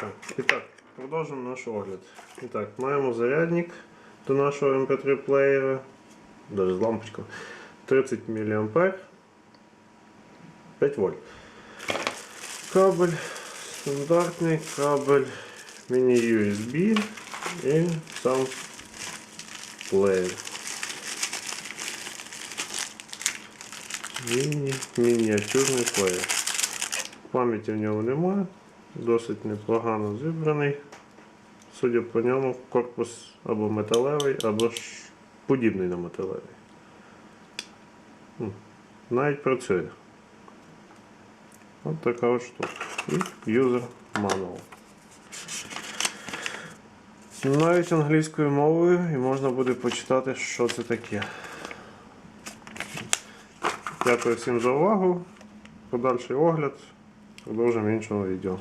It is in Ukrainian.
Так, і так, продовжимо наш огляд. І так, маємо зарядник до нашого MP3 плеєра. Даже з лампочкою. 30 мА. 5 вольт. Кабель стандартний, кабель міні-USB і сам плеєр. Міні, мініатюрний плеєр. Пам'яті в ньому немає, Досить непогано зібраний. Судя по ньому, корпус або металевий, або ж подібний на металевий. Навіть працює. Ось така от штука. І юзер мануал. Навіть англійською мовою і можна буде почитати, що це таке. Дякую всім за увагу. Подальший огляд продовжимо в іншому відео.